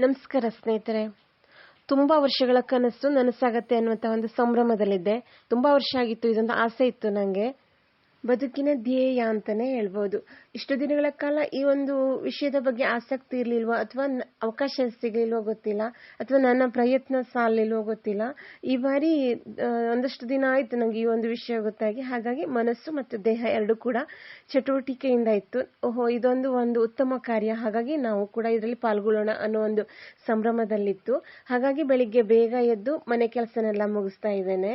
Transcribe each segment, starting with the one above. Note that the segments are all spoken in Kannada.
ನಮಸ್ಕಾರ ಸ್ನೇಹಿತರೆ. ತುಂಬ ವರ್ಷಗಳ ಕನಸು ನನಸಾಗತ್ತೆ ಅನ್ನುವಂಥ ಒಂದು ಸಂಭ್ರಮದಲ್ಲಿದ್ದೆ. ತುಂಬ ವರ್ಷ ಆಗಿತ್ತು, ಇದೊಂದು ಆಸೆ ಇತ್ತು ನನಗೆ ಬದುಕಿನ ಧ್ಯೇಯ ಅಂತಾನೆ ಹೇಳ್ಬೋದು. ಇಷ್ಟು ದಿನಗಳ ಕಾಲ ಈ ಒಂದು ವಿಷಯದ ಬಗ್ಗೆ ಆಸಕ್ತಿ ಇರ್ಲಿಲ್ವೋ ಅಥವಾ ಅವಕಾಶ ಸಿಗಲಿಲ್ವೋ ಗೊತ್ತಿಲ್ಲ, ಅಥವಾ ನನ್ನ ಪ್ರಯತ್ನ ಸಾಲಿಲ್ವೋ ಗೊತ್ತಿಲ್ಲ. ಈ ಬಾರಿ ಒಂದಷ್ಟು ದಿನ ಆಯ್ತು ನಂಗೆ ಈ ಒಂದು ವಿಷಯ ಗೊತ್ತಾಗಿ. ಹಾಗಾಗಿ ಮನಸ್ಸು ಮತ್ತು ದೇಹ ಎರಡು ಕೂಡ ಚಟುವಟಿಕೆಯಿಂದ ಇತ್ತು. ಓಹೋ, ಇದೊಂದು ಒಂದು ಉತ್ತಮ ಕಾರ್ಯ. ಹಾಗಾಗಿ ನಾವು ಕೂಡ ಇದರಲ್ಲಿ ಪಾಲ್ಗೊಳ್ಳೋಣ ಅನ್ನೋ ಒಂದು ಸಂಭ್ರಮದಲ್ಲಿತ್ತು. ಹಾಗಾಗಿ ಬೆಳಿಗ್ಗೆ ಬೇಗ ಎದ್ದು ಮನೆ ಕೆಲಸನೆಲ್ಲ ಮುಗಿಸ್ತಾ ಇದ್ದೇನೆ.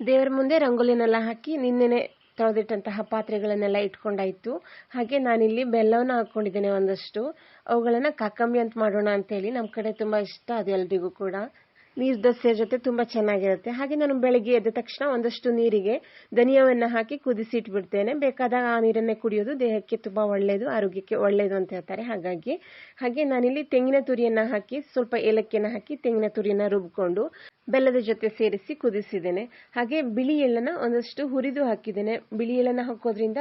ದೇವರ ಮುಂದೆ ರಂಗೋಲಿನೆಲ್ಲ ಹಾಕಿ ನಿನ್ನೆನೆ ತೊಳೆದಿಟ್ಟಂತಹ ಪಾತ್ರೆಗಳನ್ನೆಲ್ಲ ಇಟ್ಕೊಂಡಾಯ್ತು. ಹಾಗೆ ನಾನಿಲ್ಲಿ ಬೆಲ್ಲವನ್ನ ಹಾಕೊಂಡಿದ್ದೇನೆ ಒಂದಷ್ಟು. ಅವುಗಳನ್ನ ಕಾಕಂಬಿ ಅಂತ ಮಾಡೋಣ ಅಂತೇಳಿ ನಮ್ಮ ಕಡೆ ತುಂಬಾ ಇಷ್ಟ ಅದು ಎಲ್ರಿಗೂ ಕೂಡ. ನೀರ್ ದೋಸೆ ಜೊತೆ ತುಂಬಾ ಚೆನ್ನಾಗಿರುತ್ತೆ. ಹಾಗೆ ನಾನು ಬೆಳಿಗ್ಗೆ ಎದ್ದ ತಕ್ಷಣ ಒಂದಷ್ಟು ನೀರಿಗೆ ಧನಿಯಾವನ್ನ ಹಾಕಿ ಕುದಿಸಿ ಇಟ್ಬಿಡ್ತೇನೆ ಬೇಕಾದಾಗ ಆ ನೀರನ್ನೇ ಕುಡಿಯೋದು ದೇಹಕ್ಕೆ ತುಂಬಾ ಒಳ್ಳೆಯದು ಆರೋಗ್ಯಕ್ಕೆ ಒಳ್ಳೆಯದು ಅಂತ ಹೇಳ್ತಾರೆ. ಹಾಗಾಗಿ, ಹಾಗೆ ನಾನಿಲ್ಲಿ ತೆಂಗಿನ ತುರಿಯನ್ನ ಹಾಕಿ ಸ್ವಲ್ಪ ಏಲಕ್ಕಿಯನ್ನ ಹಾಕಿ ತೆಂಗಿನ ತುರಿಯನ್ನ ರುಬ್ಕೊಂಡು ಬೆಲ್ಲದ ಜೊತೆ ಸೇರಿಸಿ ಕುದಿಸಿದ್ದೇನೆ. ಹಾಗೆ ಬಿಳಿ ಎಳ್ಳನ್ನ ಒಂದಷ್ಟು ಹುರಿದು ಹಾಕಿದ್ದೇನೆ. ಬಿಳಿ ಎಳ್ಳನ್ನ ಹಾಕೋದ್ರಿಂದ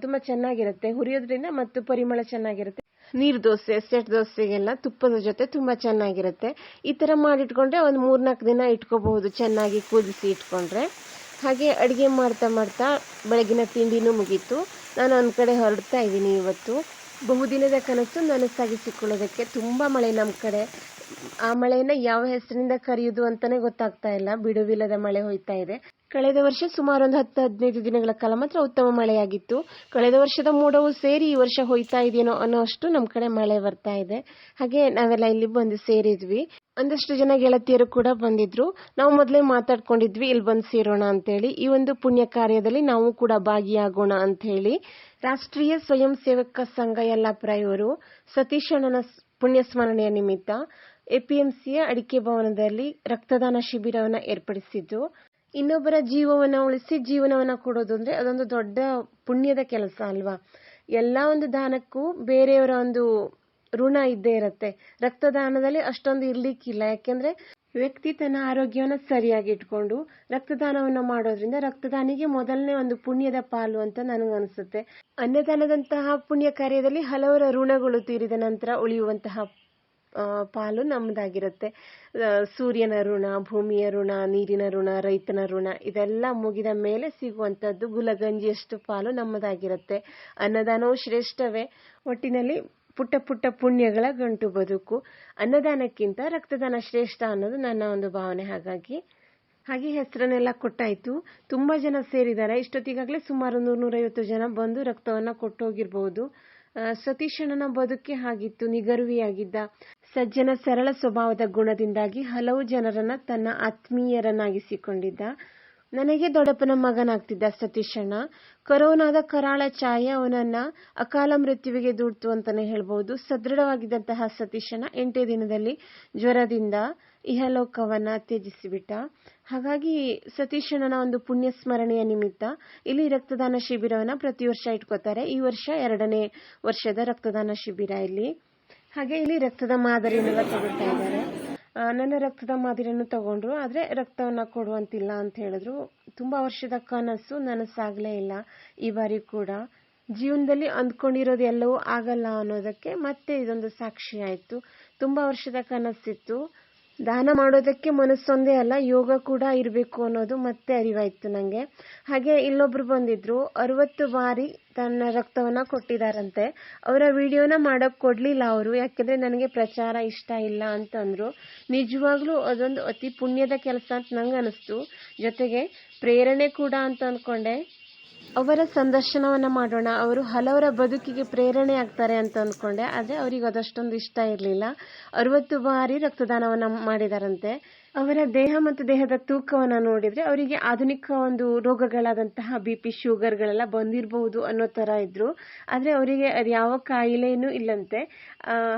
ತುಂಬಾ ಚೆನ್ನಾಗಿರುತ್ತೆ. ಹುರಿಯೋದ್ರಿಂದ ಮತ್ತು ಪರಿಮಳ ಚೆನ್ನಾಗಿರುತ್ತೆ. ನೀರ್ ದೋಸೆ ಸೆಟ್ ದೋಸೆಗೆಲ್ಲ ತುಪ್ಪದ ಜೊತೆ ತುಂಬಾ ಚೆನ್ನಾಗಿರುತ್ತೆ. ಈ ತರ ಮಾಡಿಟ್ಕೊಂಡ್ರೆ ಒಂದು ಮೂರ್ನಾಲ್ಕು ದಿನ ಇಟ್ಕೋಬಹುದು, ಚೆನ್ನಾಗಿ ಕುದಿಸಿ ಇಟ್ಕೊಂಡ್ರೆ. ಹಾಗೆ ಅಡಿಗೆ ಮಾಡ್ತಾ ಮಾಡ್ತಾ ಬೆಳಗಿನ ತಿಂಡಿನೂ ಮುಗೀತು. ನಾನು ಒಂದ್ ಕಡೆ ಹೊರಡ್ತಾ ಇದ್ದೀನಿ ಇವತ್ತು. ಬಹುದಿನದ ಕನಸು ನನಸಾಗಿಸಿಕೊಳ್ಳೋದಕ್ಕೆ ತುಂಬಾ ಮಳೆ ನಮ್ಮ ಕಡೆ. ಆ ಮಳೆಯನ್ನು ಯಾವ ಹೆಸರಿನಿಂದ ಕರೆಯುವುದು ಅಂತಾನೆ ಗೊತ್ತಾಗ್ತಾ ಇಲ್ಲ. ಬಿಡುವಿಲ್ಲದ ಮಳೆ ಹೋಯ್ತಾ ಇದೆ. ಕಳೆದ ವರ್ಷ ಸುಮಾರು ಒಂದು ಹತ್ತು ಹದಿನೈದು ದಿನಗಳ ಕಾಲ ಮಾತ್ರ ಉತ್ತಮ ಮಳೆಯಾಗಿತ್ತು. ಕಳೆದ ವರ್ಷದ ಮೋಡವು ಸೇರಿ ಈ ವರ್ಷ ಹೋಯ್ತಾ ಇದೆಯೇನೋ ಅನ್ನೋ ಅಷ್ಟು ನಮ್ಮ ಕಡೆ ಮಳೆ ಬರ್ತಾ ಇದೆ. ಹಾಗೆ ನಾವೆಲ್ಲ ಇಲ್ಲಿ ಬಂದು ಸೇರಿದ್ವಿ. ಒಂದಷ್ಟು ಜನ ಗೆಳತಿಯರು ಕೂಡ ಬಂದಿದ್ರು. ನಾವು ಮೊದಲೇ ಮಾತಾಡ್ಕೊಂಡಿದ್ವಿ, ಇಲ್ಲಿ ಬಂದು ಸೇರೋಣ ಅಂತೇಳಿ. ಈ ಒಂದು ಪುಣ್ಯ ಕಾರ್ಯದಲ್ಲಿ ನಾವು ಕೂಡ ಭಾಗಿಯಾಗೋಣ ಅಂತ ಹೇಳಿ ರಾಷ್ಟ್ರೀಯ ಸ್ವಯಂ ಸೇವಕ ಸಂಘ ಯಲ್ಲಾಪುರ ಇವರು ಸತೀಶಣ್ಣನ ಪುಣ್ಯ ಸ್ಮರಣೆಯ ನಿಮಿತ್ತ ಎಪಿಎಂಸಿಯ ಅಡಿಕೆ ಭವನದಲ್ಲಿ ರಕ್ತದಾನ ಶಿಬಿರವನ್ನು ಏರ್ಪಡಿಸಿದ್ದು. ಇನ್ನೊಬ್ಬರ ಜೀವವನ್ನ ಉಳಿಸಿ ಜೀವನವನ್ನ ಕೊಡೋದು ಅಂದ್ರೆ ಅದೊಂದು ದೊಡ್ಡ ಪುಣ್ಯದ ಕೆಲಸ ಅಲ್ವಾ? ಎಲ್ಲ ಒಂದು ದಾನಕ್ಕೂ ಬೇರೆಯವರ ಒಂದು ಋಣ ಇದ್ದೇ ಇರುತ್ತೆ. ರಕ್ತದಾನದಲ್ಲಿ ಅಷ್ಟೊಂದು ಇರ್ಲಿಕ್ಕಿಲ್ಲ. ಯಾಕೆಂದ್ರೆ ವ್ಯಕ್ತಿ ತನ್ನ ಆರೋಗ್ಯವನ್ನ ಸರಿಯಾಗಿ ಇಟ್ಕೊಂಡು ರಕ್ತದಾನವನ್ನು ಮಾಡೋದ್ರಿಂದ ರಕ್ತದಾನಿಗೆ ಮೊದಲನೇ ಒಂದು ಪುಣ್ಯದ ಪಾಲು ಅಂತ ನನಗನ್ಸುತ್ತೆ ಅನ್ನದಾನದಂತಹ ಪುಣ್ಯ ಕಾರ್ಯದಲ್ಲಿ ಹಲವರ ಋಣಗಳು ತೀರಿದ ನಂತರ ಉಳಿಯುವಂತಹ ಪಾಲು ನಮ್ಮದಾಗಿರುತ್ತೆ ಸೂರ್ಯನ ಋಣ, ಭೂಮಿಯ ಋಣ, ನೀರಿನ ಋಣ, ರೈತನ ಋಣ, ಇದೆಲ್ಲ ಮುಗಿದ ಮೇಲೆ ಸಿಗುವಂತದ್ದು ಗುಲಗಂಜಿಯಷ್ಟು ಪಾಲು ನಮ್ಮದಾಗಿರುತ್ತೆ. ಅನ್ನದಾನವು ಶ್ರೇಷ್ಠವೇ. ಒಟ್ಟಿನಲ್ಲಿ ಪುಟ್ಟ ಪುಟ್ಟ ಪುಣ್ಯಗಳ ಗಂಟು ಬದುಕು. ಅನ್ನದಾನಕ್ಕಿಂತ ರಕ್ತದಾನ ಶ್ರೇಷ್ಠ ಅನ್ನೋದು ನನ್ನ ಒಂದು ಭಾವನೆ. ಹಾಗಾಗಿ, ಹಾಗೆ ಹೆಸರನ್ನೆಲ್ಲ ಕೊಟ್ಟಾಯ್ತು. ತುಂಬಾ ಜನ ಸೇರಿದ್ದಾರೆ. ಇಷ್ಟೊತ್ತಿಗಾಗಲೇ ಸುಮಾರು ನೂರ ನೂರೈವತ್ತು ಜನ ಬಂದು ರಕ್ತವನ್ನ ಕೊಟ್ಟೋಗಿರ್ಬಹುದು ಆ, ಸತೀಶ್ ಅಣ್ಣನ ಬದುಕೆ ಹಾಗಿತ್ತು ನಿಗರ್ವಿಯಾಗಿದ್ದ. ಸಜ್ಜನ ಸರಳ ಸ್ವಭಾವದ ಗುಣದಿಂದಾಗಿ ಹಲವು ಜನರನ್ನ ತನ್ನ ಆತ್ಮೀಯರನ್ನಾಗಿಸಿಕೊಂಡಿದ್ದ. ನನಗೆ ದೊಡ್ಡಪ್ಪನ ಮಗನಾಗ್ತಿದ್ದ ಸತೀಶಣ್ಣ ಕೊರೋನಾದ ಕರಾಳ ಛಾಯೆ ಅವನನ್ನ ಅಕಾಲ ಮೃತ್ಯುವಿಗೆ ದೂಡ್ತು ಅಂತಾನೆ ಹೇಳ್ಬಹುದು. ಸದೃಢವಾಗಿದ್ದಂತಹ ಸತೀಶಣ್ಣ ಎಂಟೇ ದಿನದಲ್ಲಿ ಜ್ವರದಿಂದ ಇಹಲೋಕವನ್ನ ತ್ಯಜಿಸಿಬಿಟ್ಟ. ಹಾಗಾಗಿ ಸತೀಶಣ್ಣನ ಒಂದು ಪುಣ್ಯ ಸ್ಮರಣೆಯ ನಿಮಿತ್ತ ಇಲ್ಲಿ ರಕ್ತದಾನ ಶಿಬಿರವನ್ನ ಪ್ರತಿ ವರ್ಷ ಇಟ್ಕೋತಾರೆ. ಈ ವರ್ಷ ಎರಡನೇ ವರ್ಷದ ರಕ್ತದಾನ ಶಿಬಿರ ಇಲ್ಲಿ. ಹಾಗೆ ಇಲ್ಲಿ ರಕ್ತದ ಮಾದರಿಯನ್ನೆಲ್ಲ ತಗೊಳ್ತಾ ಇದ್ದಾರೆ. ನನ್ನ ರಕ್ತದ ಮಾದರಿಯನ್ನು ತಗೊಂಡ್ರು, ಆದ್ರೆ ರಕ್ತವನ್ನ ಕೊಡುವಂತಿಲ್ಲ ಅಂತ ಹೇಳಿದ್ರು. ತುಂಬಾ ವರ್ಷದ ಕನಸು, ನನಸಾಗಲೇ ಇಲ್ಲ ಈ ಬಾರಿ ಕೂಡ. ಜೀವನದಲ್ಲಿ ಅಂದ್ಕೊಂಡಿರೋದು ಎಲ್ಲವೂ ಆಗಲ್ಲ ಅನ್ನೋದಕ್ಕೆ ಮತ್ತೆ ಇದೊಂದು ಸಾಕ್ಷಿ ಆಯ್ತು. ತುಂಬಾ ವರ್ಷದ ಕನಸಿತ್ತು. ದಾನ ಮಾಡೋದಕ್ಕೆ ಮನಸ್ಸೊಂದೇ ಅಲ್ಲ, ಯೋಗ ಕೂಡ ಇರಬೇಕು ಅನ್ನೋದು ಮತ್ತೆ ಅರಿವಾಯ್ತು ನಂಗೆ. ಹಾಗೆ ಇಲ್ಲೊಬ್ರು ಬಂದಿದ್ರು, ಅರವತ್ತು ಬಾರಿ ತನ್ನ ರಕ್ತವನ್ನ ಕೊಟ್ಟಿದಾರಂತೆ. ಅವರ ವಿಡಿಯೋನ ಮಾಡಕ್ ಕೊಡ್ಲಿಲ್ಲ ಅವರು, ಯಾಕಂದ್ರೆ ನನಗೆ ಪ್ರಚಾರ ಇಷ್ಟ ಇಲ್ಲ ಅಂತಂದ್ರು. ನಿಜವಾಗ್ಲೂ ಅದೊಂದು ಅತಿ ಪುಣ್ಯದ ಕೆಲಸ ಅಂತ ನಂಗೆ ಅನಿಸ್ತು ಜೊತೆಗೆ ಪ್ರೇರಣೆ ಕೂಡ ಅಂತ ಅನ್ಕೊಂಡೆ. ಅವರ ಸಂದರ್ಶನವನ್ನ ಮಾಡೋಣ. ಅವರು ಹಲವರ ಬದುಕಿಗೆ ಪ್ರೇರಣೆ ಆಗ್ತಾರೆ ಅಂತ ಅಂದ್ಕೊಂಡೆ ಆದ್ರೆ ಅವರಿಗೆ ಅದಷ್ಟೊಂದು ಇಷ್ಟ ಇರಲಿಲ್ಲ. ಅರವತ್ತು ಬಾರಿ ರಕ್ತದಾನವನ್ನ ಮಾಡಿದಾರಂತೆ. ಅವರ ದೇಹ ಮತ್ತು ದೇಹದ ತೂಕವನ್ನ ನೋಡಿದ್ರೆ ಅವರಿಗೆ ಆಧುನಿಕ ಒಂದು ರೋಗಗಳಾದಂತಹ ಬಿ ಪಿ ಶುಗರ್ಗಳೆಲ್ಲ ಬಂದಿರಬಹುದು ಅನ್ನೋ ತರ ಇದ್ರು. ಆದ್ರೆ ಅವರಿಗೆ ಅದು ಯಾವ ಕಾಯಿಲೆಯೂ ಇಲ್ಲಂತೆ.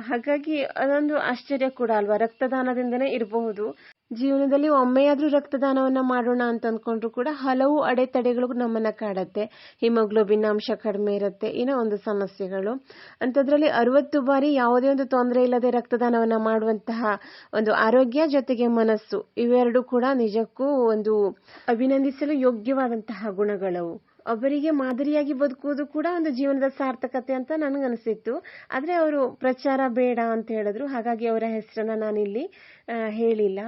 ಹಾಗಾಗಿ ಅದೊಂದು ಆಶ್ಚರ್ಯ ಕೂಡ ಅಲ್ವಾ? ರಕ್ತದಾನದಿಂದನೇ ಇರಬಹುದು. ಜೀವನದಲ್ಲಿ ಒಮ್ಮೆಯಾದರೂ ರಕ್ತದಾನವನ್ನ ಮಾಡೋಣ ಅಂತ ಅಂದ್ಕೊಂಡ್ರು ಕೂಡ ಹಲವು ಅಡೆತಡೆಗಳು ನಮ್ಮನ್ನ ಕಾಡತ್ತೆ. ಹಿಮೋಗ್ಲೋಬಿನ್ ಅಂಶ ಕಡಿಮೆ ಇರುತ್ತೆ, ಏನೋ ಒಂದು ಸಮಸ್ಯೆಗಳು. ಅಂಥದ್ರಲ್ಲಿ ಅರವತ್ತು ಬಾರಿ ಯಾವುದೇ ಒಂದು ತೊಂದರೆ ಇಲ್ಲದೆ ರಕ್ತದಾನವನ್ನ ಮಾಡುವಂತಹ ಒಂದು ಆರೋಗ್ಯ ಜೊತೆಗೆ ಮನಸ್ಸು, ಇವೆರಡು ಕೂಡ ನಿಜಕ್ಕೂ ಒಂದು ಅಭಿನಂದಿಸಲು ಯೋಗ್ಯವಾದಂತಹ ಗುಣಗಳವು. ಒಬ್ಬರಿಗೆ ಮಾದರಿಯಾಗಿ ಬದುಕುವುದು ಕೂಡ ಒಂದು ಜೀವನದ ಸಾರ್ಥಕತೆ ಅಂತ ನನಗನ್ಸಿತ್ತು. ಆದರೆ ಅವರು ಪ್ರಚಾರ ಬೇಡ ಅಂತ ಹೇಳಿದ್ರು. ಹಾಗಾಗಿ ಅವರ ಹೆಸರನ್ನ ನಾನಿಲ್ಲಿ ಹೇಳಿಲ್ಲ.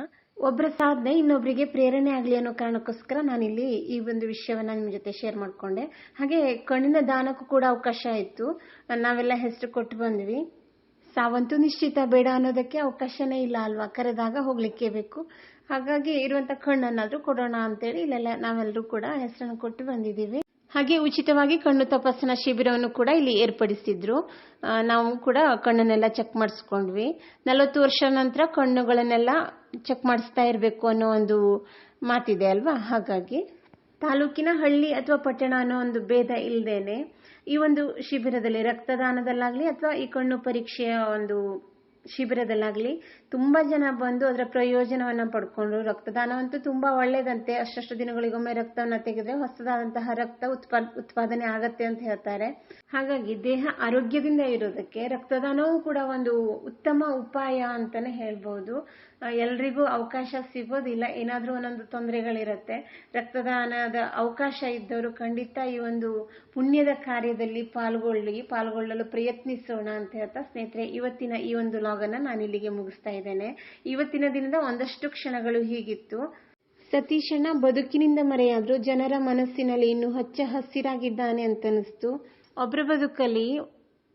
ಒಬ್ಬರ ಸಾಧನೆ ಇನ್ನೊಬ್ಬರಿಗೆ ಪ್ರೇರಣೆ ಆಗಲಿ ಅನ್ನೋ ಕಾರಣಕ್ಕೋಸ್ಕರ ನಾನಿಲ್ಲಿ ಈ ಒಂದು ವಿಷಯವನ್ನು ನಿಮ್ಮ ಜೊತೆ ಶೇರ್ ಮಾಡ್ಕೊಂಡೆ. ಹಾಗೆ ಕಣ್ಣಿನ ದಾನಕ್ಕೂ ಕೂಡ ಅವಕಾಶ ಇತ್ತು. ನಾವೆಲ್ಲ ಹೆಸರು ಕೊಟ್ಟು ಬಂದ್ವಿ. ಸಾವಂತೂ ನಿಶ್ಚಿತ ಬೇಡ ಅನ್ನೋದಕ್ಕೆ ಅವಕಾಶನೇ ಇಲ್ಲ ಅಲ್ವಾ? ಕರೆದಾಗ ಹೋಗ್ಲಿಕ್ಕೆ ಬೇಕು. ಹಾಗಾಗಿ ಇರುವಂತ ಕಣ್ಣನ್ನಾದ್ರೂ ಕೊಡೋಣ ಅಂತೇಳಿ ಇಲ್ಲೆಲ್ಲ ನಾವೆಲ್ಲರೂ ಕೂಡ ಹೆಸರನ್ನು ಕೊಟ್ಟು ಬಂದಿದ್ದೀವಿ. ಹಾಗೆ ಉಚಿತವಾಗಿ ಕಣ್ಣು ತಪಾಸಣಾ ಶಿಬಿರವನ್ನು ಕೂಡ ಇಲ್ಲಿ ಏರ್ಪಡಿಸಿದ್ರು. ನಾವು ಕೂಡ ಕಣ್ಣನ್ನೆಲ್ಲ ಚೆಕ್ ಮಾಡಿಸ್ಕೊಂಡ್ವಿ. ನಲವತ್ತು ವರ್ಷ ನಂತರ ಕಣ್ಣುಗಳನ್ನೆಲ್ಲ ಚೆಕ್ ಮಾಡಿಸ್ತಾ ಇರಬೇಕು ಅನ್ನೋ ಒಂದು ಮಾತಿದೆ ಅಲ್ವಾ? ಹಾಗಾಗಿ ತಾಲೂಕಿನ ಹಳ್ಳಿ ಅಥವಾ ಪಟ್ಟಣ ಅನ್ನೋ ಒಂದು ಭೇದ ಇಲ್ಲದೇನೆ ಈ ಒಂದು ಶಿಬಿರದಲ್ಲಿ ರಕ್ತದಾನದಲ್ಲಾಗಲಿ ಅಥವಾ ಈ ಕಣ್ಣು ಪರೀಕ್ಷೆಯ ಒಂದು ಶಿಬಿರದಲ್ಲಾಗ್ಲಿ, ತುಂಬಾ ಜನ ಬಂದು ಅದರ ಪ್ರಯೋಜನವನ್ನ ಪಡ್ಕೊಂಡ್ರು ರಕ್ತದಾನವಂತೂ ತುಂಬಾ ಒಳ್ಳೇದಂತೆ. ಅಷ್ಟಷ್ಟು ದಿನಗಳಿಗೊಮ್ಮೆ ರಕ್ತವನ್ನ ತೆಗೆದ್ರೆ ಹೊಸದಾದಂತಹ ರಕ್ತ ಉತ್ಪಾ ಉತ್ಪಾದನೆ ಆಗತ್ತೆ ಅಂತ ಹೇಳ್ತಾರೆ. ಹಾಗಾಗಿ ದೇಹ ಆರೋಗ್ಯದಿಂದ ಇರೋದಕ್ಕೆ ರಕ್ತದಾನವೂ ಕೂಡ ಒಂದು ಉತ್ತಮ ಉಪಾಯ ಅಂತಾನೆ ಹೇಳ್ಬೋದು. ಎಲ್ರಿಗೂ ಅವಕಾಶ ಸಿಗೋದಿಲ್ಲ. ಏನಾದ್ರೂ ಒಂದೊಂದು ತೊಂದರೆಗಳಿರುತ್ತೆ. ರಕ್ತದಾನದ ಅವಕಾಶ ಇದ್ದವರು ಖಂಡಿತ ಈ ಒಂದು ಪುಣ್ಯದ ಕಾರ್ಯದಲ್ಲಿ ಪಾಲ್ಗೊಳ್ಳಿ, ಪಾಲ್ಗೊಳ್ಳಲು ಪ್ರಯತ್ನಿಸೋಣ ಅಂತ ಹೇಳ್ತಾ ಸ್ನೇಹಿತರೆ, ಇವತ್ತಿನ ಈ ಒಂದು ಲಾಗ್ ಅನ್ನ ನಾನು ಇಲ್ಲಿಗೆ ಮುಗಿಸ್ತಾ ಇದ್ದೇನೆ. ಇವತ್ತಿನ ದಿನದ ಒಂದಷ್ಟು ಕ್ಷಣಗಳು ಹೀಗಿತ್ತು. ಸತೀಶಣ್ಣ ಬದುಕಿನಿಂದ ಮರೆಯಾದ್ರೂ ಜನರ ಮನಸ್ಸಿನಲ್ಲಿ ಇನ್ನು ಹಚ್ಚ ಹಸಿರಾಗಿದ್ದಾನೆ ಅಂತ ಅನಿಸ್ತು ಒಬ್ಬರ ಬದುಕಲ್ಲಿ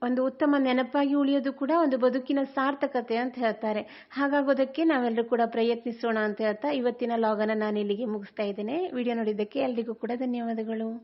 ಒಂದು ಉತ್ತಮ ನೆನಪಾಗಿ ಉಳಿಯೋದು ಕೂಡ ಒಂದು ಬದುಕಿನ ಸಾರ್ಥಕತೆ ಅಂತ ಹೇಳ್ತಾರೆ. ಹಾಗಾಗೋದಕ್ಕೆ ನಾವೆಲ್ಲರೂ ಕೂಡ ಪ್ರಯತ್ನಿಸೋಣ ಅಂತ ಹೇಳ್ತಾ ಇವತ್ತಿನ ಲಾಗನ್ನು ನಾನು ಇಲ್ಲಿಗೆ ಮುಗಿಸ್ತಾ ಇದ್ದೇನೆ. ವಿಡಿಯೋ ನೋಡಿದ್ದಕ್ಕೆ ಎಲ್ರಿಗೂ ಕೂಡ ಧನ್ಯವಾದಗಳು.